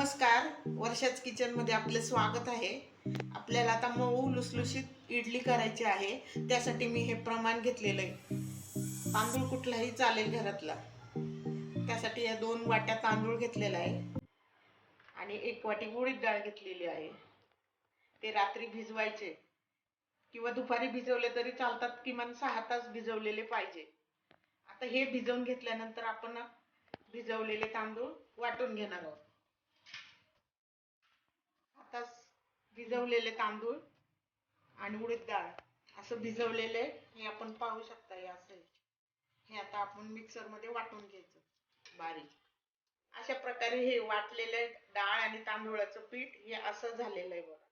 नमस्कार. वर्षाच किचनमध्ये आपले स्वागत आहे. आपल्याला आता मऊ लुसलुशीत इडली करायची आहे. त्यासाठी मी हे प्रमाण घेतलेलं आहे. तांदूळ कुठलाही चालेल घरातला. त्यासाठी या दोन वाट्या तांदूळ घेतलेला आहे. आणि एक वाटी उडीद डाळ घेतलेली आहे. ते रात्री भिजवायचे. किंवा दुपारी भिजवले तरी चालतात. किमान सहा तास भिजवलेले पाहिजे. आता हे भिजवून घेतल्यानंतर आपण भिजवलेले तांदूळ वाटून घेणार आहोत आता भिजवलेले तांदूळ आणि उडीद डाळ असं भिजवलेले हे आपण पाहू शकता हे असं. हे आता आपण मिक्सरमध्ये वाटून घ्यायचं बारीक अशा प्रकारे हे वाटलेले डाळ आणि तांदूळाचं पीठ हे असं झालेलं आहे बघा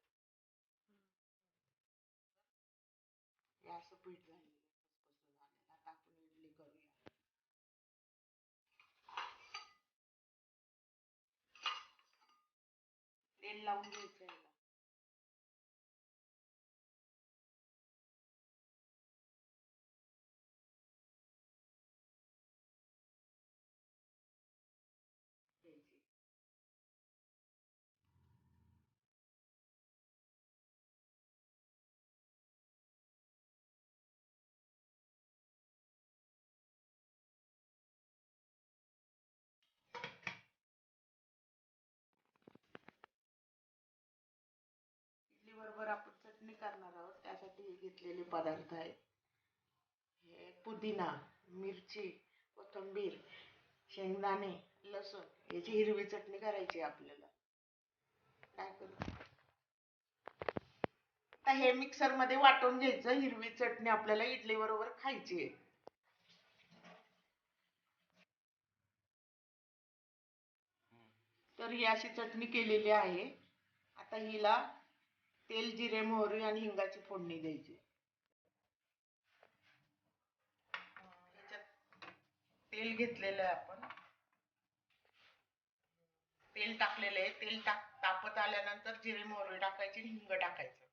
असं पीठ झालेलं आहे खुसखुशीत झालेलं. आता आपण इडली करूया तेल लावून घ्यायची. चटणी करणार आहोत. त्यासाठी घेतलेले पदार्थ आहेत. हे पुदिना मिरची कोथिंबीर शेंगदाणे लसूण याची हिरवी चटणी करायची आपल्याला. काय करू? आता हे मिक्सरमध्ये वाटून घ्यायचं. हिरवी चटणी आपल्याला इडली बरोबर खायची आहे. तर ही अशी चटणी केलेली आहे. आता हिला तेल जिरे मोहरी आणि हिंगाची फोडणी द्यायची. ह्याच्यात तेल घेतलेलं आहे आपण. तेल टाकलेलं आहे. तेल टाक तापत आल्यानंतर जिरे मोहरी टाकायची आणि हिंग टाकायचं.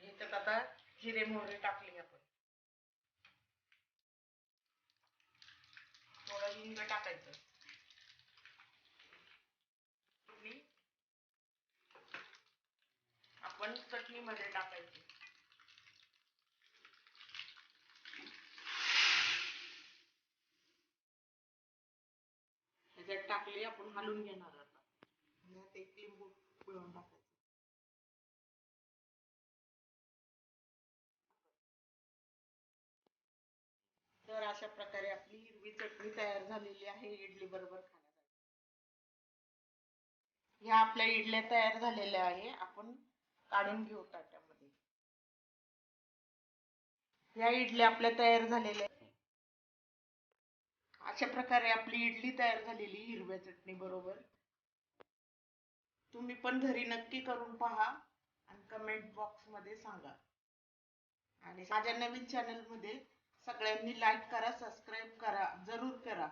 ह्याच्यात आता जिरे मोहरी टाकली आपण. थोडं हिंग टाकायचं आणि आपण टाकायची. ह्याच्यात टाकले आपण हलून घेणार आता. ह्यात एक लिंबू पिळून टाकायचं. तर अशा प्रकारे आपली हिरवी चटणी तयार झालेली आहे इडली बरोबर खाण्यासाठी. ह्या आपल्या इडल्या तयार झालेल्या आहे. आपण काढून घेऊ ताटामध्ये. या इडल्या आपल्या तयार झालेल्या आहेत. अशा प्रकारे आपली इडली तयार झालेली हिरव्या चटणी बरोबर. तुम्ही पण घरी नक्की करून पहा आणि कमेंट बॉक्समध्ये सांगा. आणि माझ्या नवीन चॅनलमध्ये सगळ्यांनी लाईक करा सबस्क्राईब करा जरूर करा.